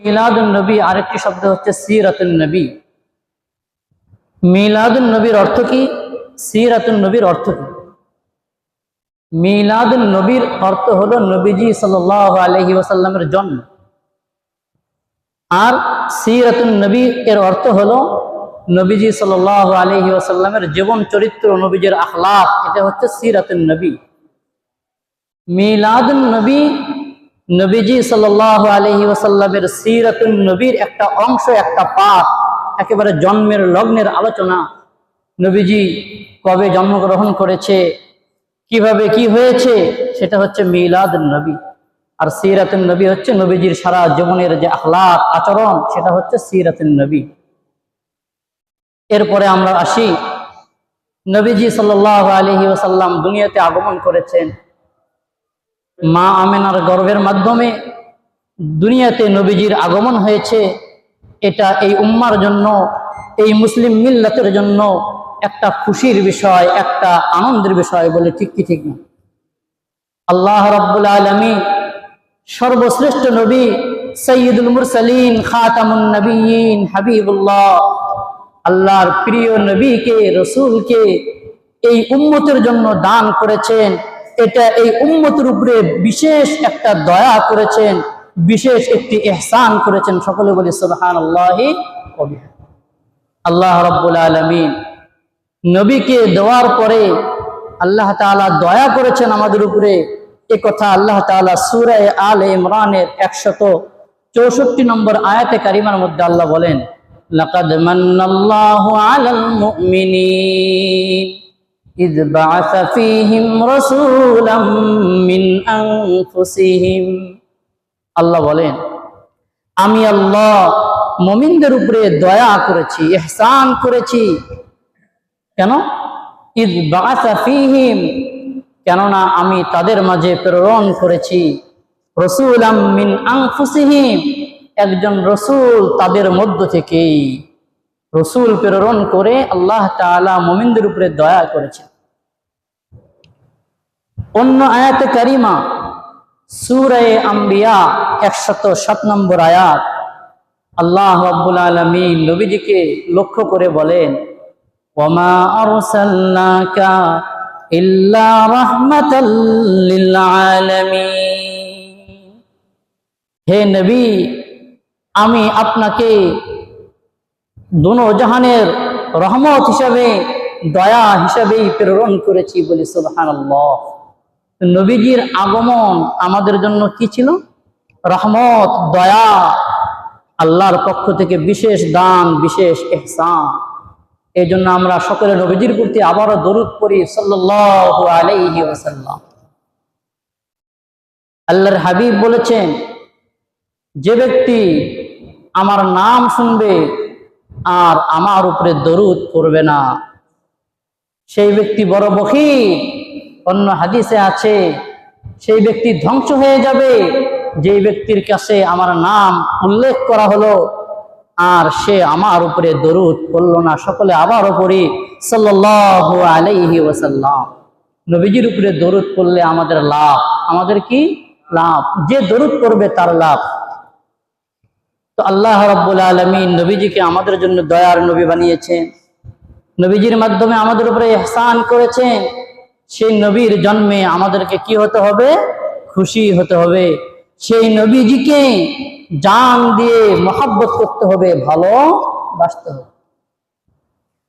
মিলাদুন নবী আরেকটি শব্দ হচ্ছে সিরাতুন নবী মিলাদুন নবীর অর্থ কি? সিরাতুন নবীর অর্থ কি? মিলাদুন নবীর অর্থ হলো নবীজি সাল্লাহ আলহি ওয়াসাল্লামের জন্ম। আর সিরাতুন নবী এর অর্থ হলো নবীজি সাল্লাহ আলহি ওয়াসাল্লামের জীবন চরিত্র, নবীজির আখলাক এটা হচ্ছে সিরাতুন নবী মিলাদুন নবী নবীজি সাল্লাহ আলহি ওয়াসাল্লামের সিরাতুন নবীর একটা অংশ, একটা পাঠ, একেবারে জন্মের লগ্নের আলোচনা। নবীজি কবে জন্মগ্রহণ করেছে, কীভাবে কি হয়েছে, সেটা হচ্ছে মিলাদ নবী। আর সিরাতুন নবী হচ্ছে নবীজির সারা জীবনের যে আখলাক আচরণ, সেটা হচ্ছে সিরাতুন নবী। এরপরে আমরা আসি। নবীজি সাল্লাহ আলহি ওসাল্লাম দুনিয়াতে আগমন করেছেন। মা আমেনার গর্বের মাধ্যমে দুনিয়াতে নবীজির আগমন হয়েছে। এটা এই উম্মার জন্য, এই মুসলিম মিল্লাতের জন্য একটা খুশির বিষয়, একটা আনন্দের বিষয় বলে ঠিক কি ঠিক না? আল্লাহ রব্বুল আলমী সর্বশ্রেষ্ঠ নবী সৈয়দুল মুরসালিন, খাতামুন নবীন হাবিবুল্লাহ, আল্লাহর প্রিয় নবীকে, রসুলকে এই উম্মতের জন্য দান করেছেন। এটা এই উম্মতের উপরে বিশেষ একটা দয়া করেছেন, বিশেষ একটি এহসান করেছেন সকলে বলি সুবহান আল্লাহি আল্লাহ রব্বুল আলমিন নবীকে দেওয়ার পরে আল্লাহ তাআলা দয়া করেছেন আমাদের উপরে। এ কথা আল্লাহ তাআলা সূরায়ে আল ইমরানের একশত চৌষট্টি নম্বর আয়াতে কারিমার মধ্যে আল্লাহ বলেন আলাল মুমিনিন। إذ بعث فيهم رسولا من أنفسهم আল্লাহ বলেন আমি আল্লাহ মমিনদের উপরে দয়া করেছি এহসান করেছি কেন ঈদ বাসা ফিহিম কেননা আমি তাদের মাঝে প্রেরণ করেছি রসুল মিন আংফুসিহিম একজন রসুল তাদের মধ্য থেকেই রসুল প্রেরণ করে আল্লাহ তাআলা মোমিনদের উপরে দয়া করেছেন। অন্য আয়াতে কারিমা, সুরায় আম্বিয়া, একশত সাত নম্বর আয়াত, আল্লাহ আব্বুল আলমী নবীজিকে লক্ষ্য করে বলেন, ওমা হে নবী, আমি আপনাকে দোনো জাহানের রহমত হিসাবে, দয়া হিসাবেই প্রেরণ করেছি বলি সুবহান নবীজির আগমন আমাদের জন্য কি ছিল? রহমত, দয়া, আল্লাহর পক্ষ থেকে বিশেষ দান, বিশেষ এহসান। এই জন্য আমরা সকলে নবীজির প্রতি আবারও দরুদ করি সাল্লাল্লাহু আলাইহি আল্লাহর হাবিব বলেছেন, যে ব্যক্তি আমার নাম শুনবে আর আমার উপরে দরুদ করবে না। সেই ব্যক্তি বড় বখি অন্য হাদিসে আছে, সেই ব্যক্তি ধ্বংস হয়ে যাবে। যেই ব্যক্তির কাছে আমার নাম উল্লেখ করা হলো, আর সে আমার উপরে দরুদ করল না, সকলে আবারও পড়ি সাল্লাহ নবীজির উপরে দরুদ করলে আমাদের লাভ, আমাদের কি? লাভ। যে দরুদ করবে তার লাভ। তো আল্লাহ রব্বুল আলমিন নবীজিকে আমাদের জন্য দয়ার নবী বানিয়েছেন। নবীজির মাধ্যমে আমাদের উপরে এহসান করেছেন। সেই নবীর জন্মে আমাদেরকে কি হতে হবে? খুশি হতে হবে। সেই নবীজিকে জান দিয়ে মহাব্বত করতে হবে ভালো বাঁচতে হবে।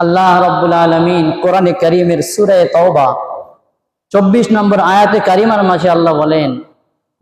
আল্লাহ রব্বুল আলমিন কোরআনে করিমের সুরে তওবা, চব্বিশ নম্বর আয়াতে কারিমার মাঝে আল্লাহ বলেন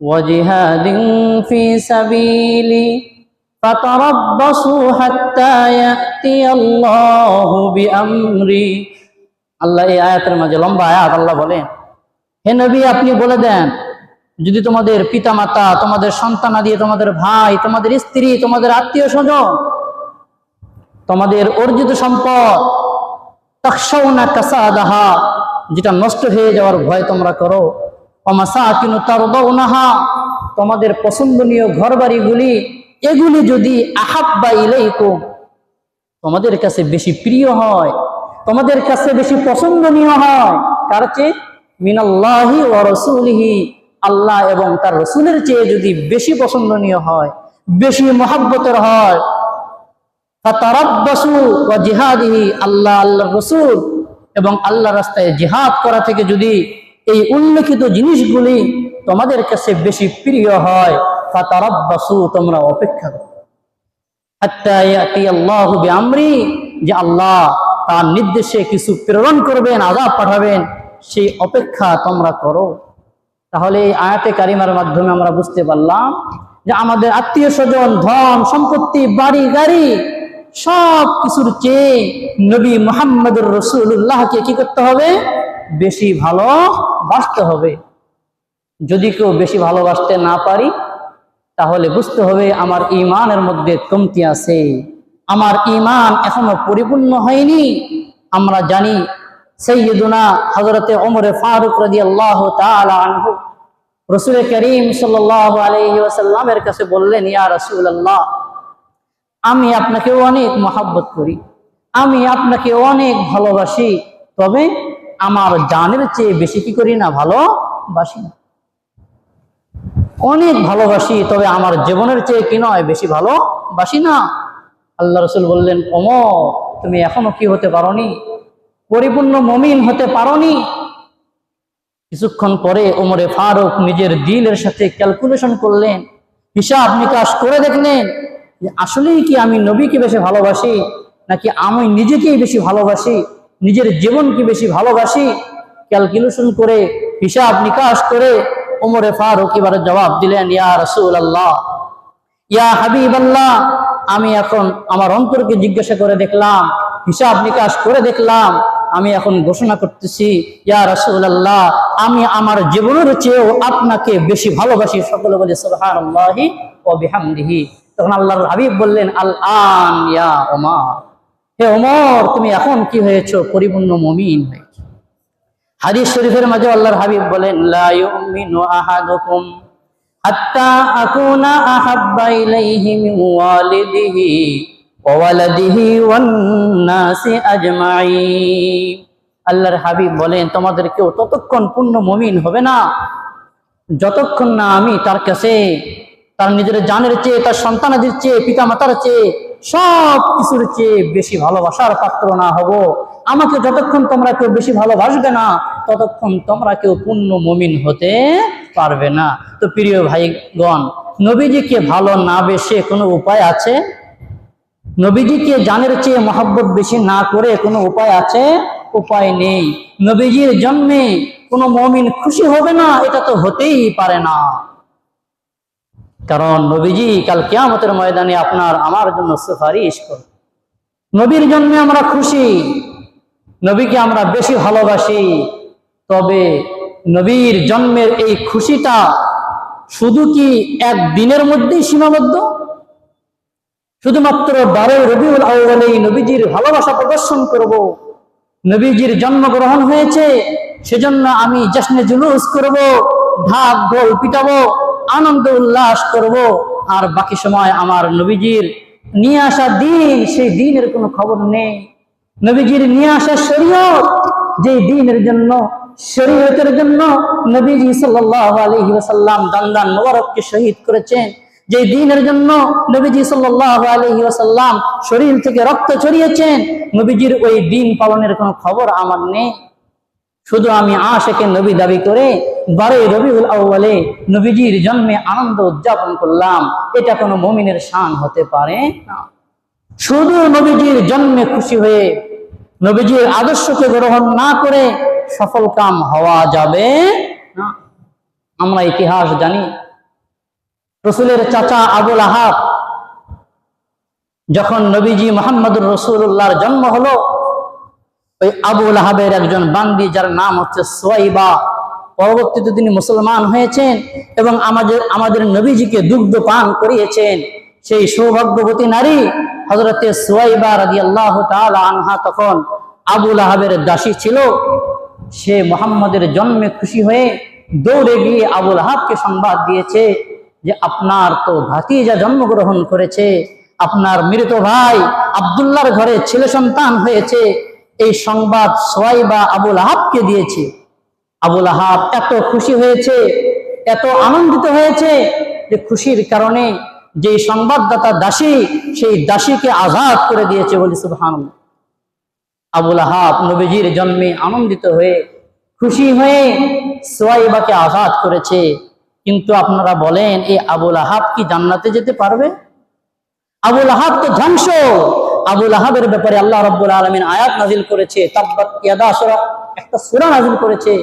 وجهاد في سبيلي فتربصوا حتى يأتي الله بأمري আল্লাহ এই আয়াতের মাঝে লম্বা আয়াত আল্লাহ বলেন হে নবী আপনি বলে দেন যদি তোমাদের পিতা মাতা তোমাদের সন্তানাদি তোমাদের ভাই তোমাদের স্ত্রী তোমাদের আত্মীয় স্বজন তোমাদের অর্জিত সম্পদ তাকসাউনা কাসাদাহা যেটা নষ্ট হয়ে যাওয়ার ভয় তোমরা করো অমাসাকিনু তারদাউনাহা, তোমাদের পছন্দনীয় ঘরবাড়িগুলি, এগুলি যদি আহাব্বা ইলাইকুম, তোমাদের কাছে বেশি প্রিয় হয়, তোমাদের কাছে বেশি পছন্দনীয় হয়, কার চেয়ে? মিনাল্লাহি ও রসুলিহি, আল্লাহ এবং তার রসুলের চেয়ে যদি বেশি পছন্দনীয় হয়, বেশি মহাব্বতের হয়, ফাতারাব্বাসু ওয়া জিহাদিহি, আল্লাহ আল্লাহ রসুল এবং আল্লাহ রাস্তায় জিহাদ করা থেকে যদি এই উল্লেখিত জিনিসগুলি তোমাদের কাছে বেশি প্রিয় হয়, ফাতারাব্বাসু, তোমরা অপেক্ষা করো। বিআমরি, যে আল্লাহ তার নির্দেশে কিছু প্রেরণ করবেন, আযাব পাঠাবেন, সেই অপেক্ষা তোমরা করো। তাহলে এই আয়াতে কারিমার মাধ্যমে আমরা বুঝতে পারলাম যে আমাদের আত্মীয় স্বজন, ধন, সম্পত্তি, বাড়ি, গাড়ি সব কিছুর চেয়ে নবী মোহাম্মদুর রসুল্লাহকে কি করতে হবে? বেশি ভালো বাসতে হবে। যদি কেউ বেশি ভালোবাসতে না পারি, তাহলে বুঝতে হবে আমার ইমানের মধ্যে কমতি আছে। আমার ইমান এখনও পরিপূর্ণ হয়নি। আমরা জানি সৈয়দুনা হজরতে ওমরে ফারুক রাজি আল্লাহ আনহু রসুল করিম আলহি কাছে বললেন, ইয়া রসুল আল্লাহ আমি আপনাকে অনেক মহাব্বত করি। আমি আপনাকে অনেক ভালোবাসি। তবে আমার জানের চেয়ে বেশি কি করি না? ভালোবাসি না। অনেক ভালোবাসি, তবে আমার জীবনের চেয়ে কি নয়? বেশি ভালোবাসি না। আল্লাহ রসুল বললেন ওম তুমি এখনও কি হতে পারোনি? পরিপূর্ণ মমিন হতে পারোনি। কিছুক্ষণ পরে ওমরে ফারুক নিজের দিলের সাথে ক্যালকুলেশন করলেন, হিসাব নিকাশ করে দেখলেন যে আসলেই কি আমি নবীকে বেশি ভালোবাসি, নাকি আমি নিজেকেই বেশি ভালোবাসি? নিজের জীবনকে বেশি ভালোবাসি ক্যালকুলেশন করে, হিসাব নিকাশ করে, ওমরে ফারুক এবারে জবাব দিলেন, ইয়া রসুল আল্লাহ ইয়া হাবিব আল্লাহ আমি এখন আমার অন্তরকে জিজ্ঞাসা করে দেখলাম, হিসাব নিকাশ করে দেখলাম, আমি এখন ঘোষণা করতেছি, ইয়া রসুল আল্লাহ আমি আমার জীবনের চেয়েও আপনাকে বেশি ভালোবাসি। সকলে বলে সুবহান আল্লাহি ও বিহামদিহি। তখন আল্লাহর হাবিব বললেন আল আন ইয়া ওমর। হে ওমর, তুমি এখন কি হয়েছো? পরিপূর্ণ মমিন হয়েছো। হাদিস শরীফের মাঝে আল্লাহর হাবিব বলেন আল্লাহর হাবিব বলেন তোমাদের কেউ ততক্ষণ পূর্ণ মুমিন হবে না। যতক্ষণ না আমি তার কাছে, তার নিজের জানের চেয়ে, তার সন্তানাদের চেয়ে পিতা মাতার চেয়ে সব কিছুর চেয়ে বেশি ভালোবাসার পাত্র না হব। আমাকে যতক্ষণ তোমরা কেউ বেশি ভালোবাসবে না, ততক্ষণ তোমরা কেউ পূর্ণ মমিন হতে পারবে না। তো প্রিয় ভাইগণ, নবীজিকে ভালো না বেশে কোনো উপায় আছে? নবীজিকে জানের চেয়ে মহব্বত বেশি না করে কোনো উপায় আছে? উপায় নেই। নবীজির জন্মে কোনো মমিন খুশি হবে না, এটা তো হতেই পারে না। কারণ নবীজি কাল কেয়ামতের ময়দানে আপনার, আমার জন্য সুপারিশ করে নবীর জন্মে আমরা খুশি, নবীকে আমরা বেশি ভালোবাসি, তবে নবীর জন্মের এই খুশিটা শুধু কি এক দিনের মধ্যেই সীমাবদ্ধ শুধুমাত্র বারোই রবিউল আউ্বালেই নবীজির ভালোবাসা প্রদর্শন করব। নবীজির জন্মগ্রহণ হয়েছে, সেজন্য আমি জশ্নে জুলুস করব, ঢাক ঢোল পিটাবো আনন্দ উল্লাস করব। আর বাকি সময় আমার নবীজির নিয়ে আসা দিন, সেই দিনের কোনো খবর নেই। নবীজির নিয়ে আসা শরীয়ত যে দিনের জন্য, শরীয়তের জন্য নবীজি সাল্লাল্লাহু আলাইহি ওয়াসাল্লাম দান্দান মোবারককে শহীদ করেছেন। যে দিনের জন্য নবীজি সাল্লাল্লাহু আলাইহি ওয়াসাল্লাম শরীর থেকে রক্ত ছড়িয়েছেন, নবীজির ওই দিন পালনের কোনো খবর আমার নেই। শুধু আমি আশেকে নবী দাবি করে বারোই রবিউল আউ্বালে নবীজির জন্মে আনন্দ উদযাপন করলাম। এটা কোনো মমিনের শান হতে পারে না। শুধু নবীজির জন্মে খুশি হয়ে নবীজির আদর্শকে গ্রহণ না করে সফল কাম হওয়া যাবে না। আমরা ইতিহাস জানি, রসুলের চাচা আবুল আহাব যখন নবীজি মোহাম্মদুর রসুল্লাহর জন্ম হলো ওই আবুল আহাবের একজন বান্দি যার নাম হচ্ছে সোয়াইবা। পরবর্তীতে তিনি মুসলমান হয়েছেন এবং আমাদের আমাদের নবীজিকে দুগ্ধ পান করিয়েছেন। সেই সৌভাগ্যবতী নারী হজরতে সোয়াইবা রাজি আল্লাহ আনহা তখন আবুল আহাবের দাসী ছিল। সে মোহাম্মদের জন্মে খুশি হয়ে দৌড়ে গিয়ে আবুল আহাবকে সংবাদ দিয়েছে যে আপনার তো ভাতিজা জন্মগ্রহণ করেছে, আপনার মৃত ভাই আবদুল্লাহর ঘরে ছেলে সন্তান হয়েছে। এই সংবাদ সোয়াইবা আবুল আহাবকে দিয়েছে। আবুল আহাব এত খুশি হয়েছে, এত আনন্দিত হয়েছে যে খুশির কারণে যে সংবাদদাতা দাসী, সেই দাসীকে আজাদ করে দিয়েছে বলি সুবহান আবুল আহাব নবীজির জন্মে আনন্দিত হয়ে, খুশি হয়ে সোয়াইবাকে আজাদ করেছে। কিন্তু আপনারা বলেন এই আবুল আহাব কি জান্নাতে যেতে পারবে? আবুল আহাব তো ধ্বংস আবুল আহাবের ব্যাপারে আল্লাহ রব্বুল আলমিন আয়াত নাজিল করেছে, তাব্বাত ইয়াদা একটা সূরা নাজিল করেছে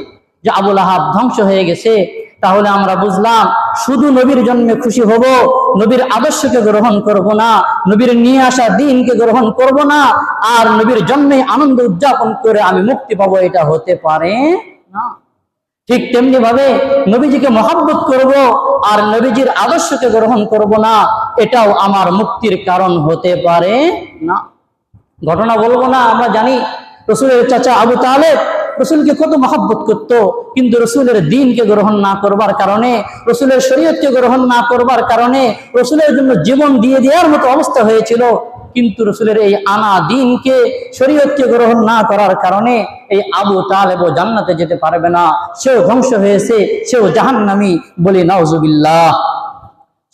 যে আবুল আহাব ধ্বংস হয়ে গেছে। তাহলে আমরা বুঝলাম, শুধু নবীর জন্মে খুশি হব, নবীর আদর্শকে গ্রহণ করব না, নবীর নিয়ে আসা দিনকে গ্রহণ করব না, আর নবীর জন্মে আনন্দ উদযাপন করে আমি মুক্তি পাবো, এটা হতে পারে না। ঠিক তেমনি ভাবে নবীজিকে মহাব্বত করব, আর নবীজির আদর্শকে গ্রহণ করব না, এটাও আমার মুক্তির কারণ হতে পারে না। ঘটনা বলব না, আমরা জানি রসুলের চাচা আবু তালেব রসুলকে কত মহাব্বত করত, কিন্তু রসুলের দিনকে গ্রহণ না করবার কারণে, রসুলের শরীয়তকে গ্রহণ না করবার কারণে, রসুলের জন্য জীবন দিয়ে দেওয়ার মতো অবস্থা হয়েছিল। কিন্তু রসুলের এই আনা দিনকে শরীয়তকে গ্রহণ না করার কারণে, এই আবু তালেব জান্নাতে যেতে পারবে না। সেও ধ্বংস হয়েছে, সেও জাহান্নামি বলি নওজুবিল্লাহ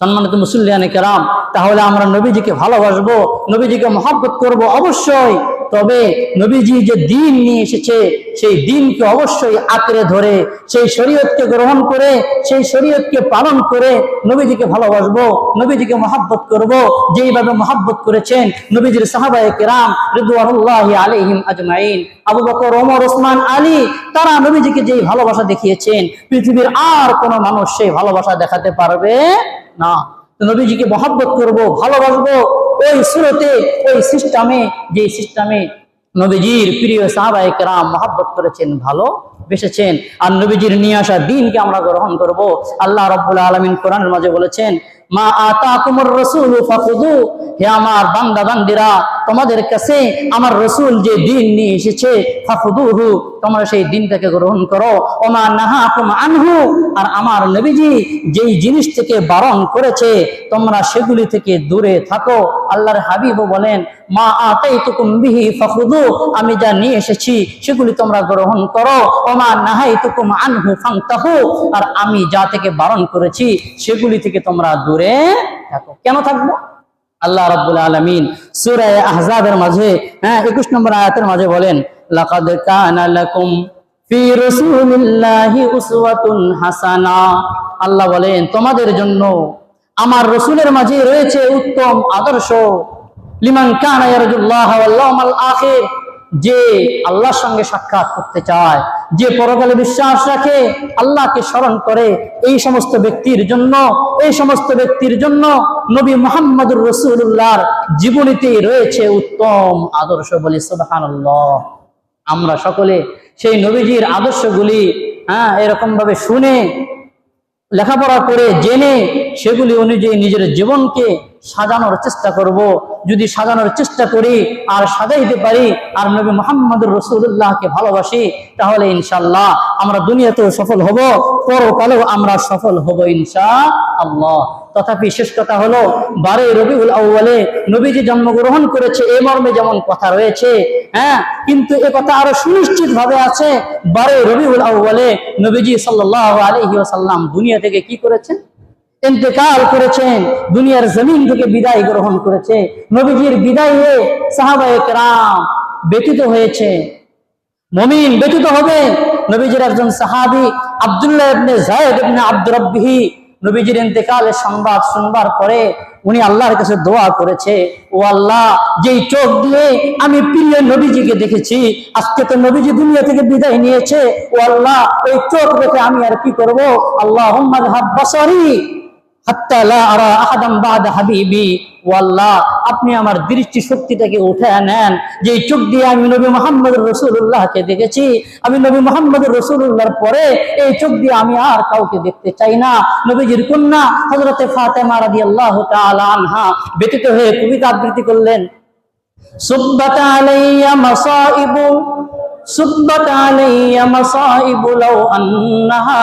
সম্মানিত মুসল্লিয়ানে কেরাম তাহলে আমরা নবীজিকে ভালোবাসবো নবীজিকে মহাব্বত করব অবশ্যই। তবে নবীজি যে দিন নিয়ে এসেছে, সেই দিনকে অবশ্যই আঁকড়ে ধরে, সেই শরীয়তকে গ্রহণ করে, সেই শরীয়তকে পালন করে নবীজিকে ভালোবাসবো, নবীজিকে মহাব্বত করব। যেইভাবে মহাব্বত করেছেন নবীজির সাহাবায়ে কেরাম রিদওয়ানুল্লাহি আলাইহিম আজমাইন। আবু বকর, ওমর, ওসমান, আলী, তারা নবীজিকে যেই ভালোবাসা দেখিয়েছেন, পৃথিবীর আর কোনো মানুষ সেই ভালোবাসা দেখাতে পারবে না। নবীজিকে মহাব্বত করব, ভালোবাসবো ওই সুরতে, ওই সিস্টেমে, যে সিস্টেমে নবীজির প্রিয় সাহাবায়ে কেরাম মহাব্বত করেছেন, ভালো বেসেছেন, আর নবীজির নিয়ে আসা দিনকে আমরা গ্রহণ করব। আল্লাহ রব্বুল আলমিন কোরআনের মাঝে বলেছেন, মা আতা কুমর রসুল ফাকুদু হে আমার বান্দা, বান্দিরা, তোমাদের কাছে আমার রসুল যে দিন নিয়ে এসেছে ফাকুদুহু তোমরা সেই দিনটাকে গ্রহণ করো। ওমা নাহাকুম আনহু। আর আমার নবীজি যেই জিনিস থেকে বারণ করেছে, তোমরা সেগুলি থেকে দূরে থাকো। আল্লাহর হাবিবও বলেন, মা আতাইতুকুম বিহি ফাখুদু আমি যা নিয়ে এসেছি সেগুলি তোমরা গ্রহণ করো। ওমা নাহাইতুকুম আনহু ফাংতাহু আর আমি যা থেকে বারণ করেছি সেগুলি থেকে তোমরা দূরে থাকো। কেন থাকব? আল্লাহ রাব্বুল আলামিন সূরা আহজাবের মাঝে হ্যাঁ 21 নম্বর আয়াতের মাঝে বলেন, লাকাদ কানা লাকুম আল্লাহ বলেন, তোমাদের জন্য আমার রসুলের মাঝে রয়েছে উত্তম আদর্শ। লিমান যে আল্লাহর সঙ্গে সাক্ষাৎ করতে চায়, যে পরকালে বিশ্বাস রাখে, আল্লাহকে স্মরণ করে। এই সমস্ত ব্যক্তির জন্য, এই সমস্ত ব্যক্তির জন্য নবী মোহাম্মদুর রসুল্লাহর জীবনীতেই রয়েছে উত্তম আদর্শ বলি সুবহানাল্লাহ। আমরা সকলে সেই নবীজির আদর্শগুলি হ্যাঁ এরকম ভাবে শুনে, লেখাপড়া করে জেনে সেগুলি অনুযায়ী নিজের জীবনকে সাজানোর চেষ্টা করব। যদি সাজানোর চেষ্টা করি আর সাজাইতে পারি, আর নবী মোহাম্মদুর রসুল্লাহকে ভালোবাসি, তাহলে ইনশাল্লাহ আমরা দুনিয়াতেও সফল হব, পরকালেও আমরা সফল হব ইনশা আল্লাহ তথাপি শেষ কথা হলো বারে রবিউল আউ্বালে নবীজি জন্মগ্রহণ করেছে, এ মর্মে যেমন কথা রয়েছে হ্যাঁ কিন্তু এ কথা আরও সুনিশ্চিত ভাবে আছে বারে রবিউল আউ্বালে নবীজি সাল্লাহ আলহি সাল্লাম দুনিয়া থেকে কি করেছেন? ইন্তেকাল করেছেন, দুনিয়ার জমিন থেকে বিদায় গ্রহণ করেছে, নবীজির বিদায় বিদায়ে সাহাবায়ে রাম ব্যতীত হয়েছে। মমিন ব্যতীত হবে, নবীজির একজন সাহাবি আব্দুল্লাহ ইবনে জায়েদ নবীজির ইন্তেকালের সংবাদ শুনবার পরে উনি আল্লাহর কাছে দোয়া করেছে, ও আল্লাহ, যেই চোখ দিয়ে আমি প্রিয় নবীজিকে দেখেছি, আজকে তো নবীজি দুনিয়া থেকে বিদায় নিয়েছে, ও আল্লাহ, ওই চোখ দেখে আমি আর কি করব? আল্লাহ বাসারি। আপনি আমার দৃষ্টি শক্তিটাকে উঠে নেন। যে চোখ দিয়ে আমি নবী মোহাম্মদ রসুল্লাহকে দেখেছি, আমি নবী মোহাম্মদ রসুল্লাহর পরে এই চোখ দিয়ে আমি আর কাউকে দেখতে চাই না। নবীজির কন্যা হজরতে ফাতেমা রাদি আল্লাহ আনহা ব্যতীত হয়ে কবিতা আবৃত্তি করলেন, সুব্বত আলাইয়া মাসাইবু, সুব্বত আলাইয়া মাসাইবু লাউ আন্নাহা।